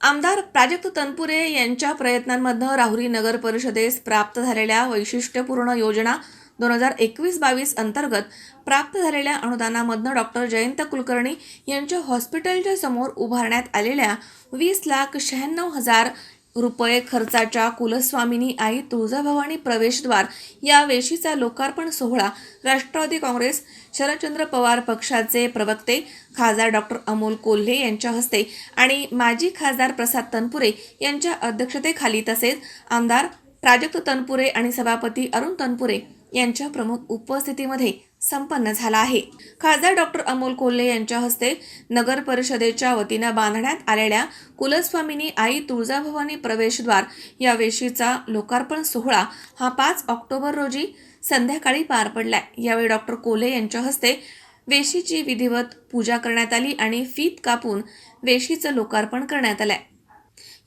आमदार प्राजक्त तनपुरे यांच्या प्रयत्नांमधनं राहुरी नगर परिषदेस प्राप्त झालेल्या वैशिष्ट्यपूर्ण योजना दोन हजार एकवीस बावीस अंतर्गत प्राप्त झालेल्या अनुदानामधनं डॉक्टर जयंत कुलकर्णी यांच्या हॉस्पिटलच्या समोर उभारण्यात आलेल्या वीस लाख शहाण्णव हजार रुपये खर्चाच्या कुलस्वामिनी आई तुळजाभवानी प्रवेशद्वार या वेशीचा लोकार्पण सोहळा राष्ट्रवादी काँग्रेस शरदचंद्र पवार पक्षाचे प्रवक्ते खासदार डॉक्टर अमोल कोल्हे यांच्या हस्ते आणि माजी खासदार प्रसाद तनपुरे यांच्या अध्यक्षतेखाली तसेच आमदार प्राजक्त तनपुरे आणि सभापती अरुण तनपुरे यांच्या प्रमुख उपस्थितीमध्ये संपन्न झाला आहे. खासदार डॉक्टर अमोल कोल्हे यांच्या हस्ते नगर परिषदेच्या वतीनं बांधण्यात आलेल्या कुलस्वामिनी आई तुळजाभवानी प्रवेशद्वार या वेशीचा लोकार्पण सोहळा हा पाच ऑक्टोबर रोजी संध्याकाळी पार पडलाय. यावेळी डॉक्टर कोल्हे यांच्या हस्ते वेशीची विधिवत पूजा करण्यात आली आणि फीत कापून वेशीचं लोकार्पण करण्यात आलंय.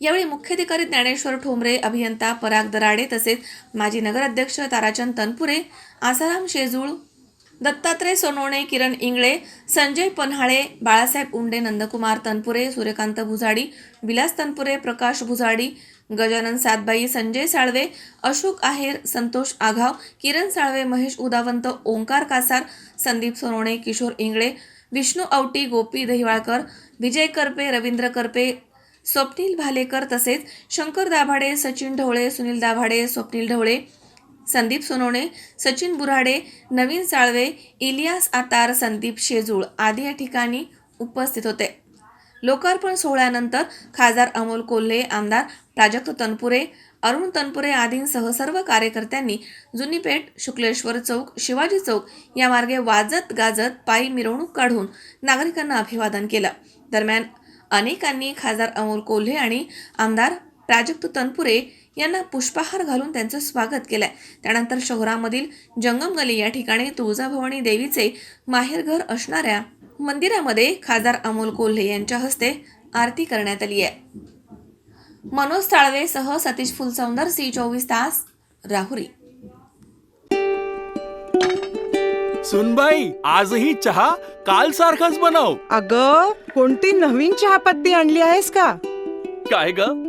यावेळी मुख्याधिकारी ज्ञानेश्वर ठोंबरे अभियंता पराग दराडे तसेच माजी नगराध्यक्ष ताराचंद तनपुरे आसाराम शेजूळ दत्तात्रय सोनवणे किरण इंगळे संजय पन्हाळे बाळासाहेब उंडे नंदकुमार तनपुरे सूर्यकांत भुजाडी विलास तनपुरे प्रकाश भुजाडी गजानन सातबाई संजय साळवे अशोक आहेर संतोष आघाव किरण साळवे महेश उदावंत ओंकार कासार संदीप सोनवणे किशोर इंगळे विष्णू औटी गोपी दहिवाळकर विजय करपे रवींद्र करपे स्वप्नील भालेकर तसेच शंकर दाभाडे सचिन ढवळे सुनील दाभाडे स्वप्नील ढवळे संदीप सोनवणे सचिन बुराडे नवीन साळवे इलियास आतार संदीप शेजूळ आदी या ठिकाणी उपस्थित होते. लोकार्पण सोहळ्यानंतर खासदार अमोल कोल्हे आमदार प्राजक्त तनपुरे अरुण तनपुरे आदींसह सर्व कार्यकर्त्यांनी जुनी पेठ शुक्लेश्वर चौक शिवाजी चौक या मार्गे वाजत गाजत पायी मिरवणूक काढून नागरिकांना अभिवादन केलं. दरम्यान अनेकांनी खासदार अमोल कोल्हे आणि आमदार प्राजक्त तनपुरे यांना पुष्पहार घालून त्यांचं स्वागत केलंय. त्यानंतर शहरामधील जंगम गली या ठिकाणी तुळजाभवानी देवीचे माहेरघर असणाऱ्या मंदिरामध्ये खासदार अमोल कोल्हे यांच्या हस्ते आरती करण्यात आली आहे. मनोज साळवे सह सतीश फुलसौंदर सी चोवीस तास राहुरी. सुनबाई आजही चहा काल सारखाच बनव. अग कोणती नवीन चहापत्ती आणली आहेस का? काय ग?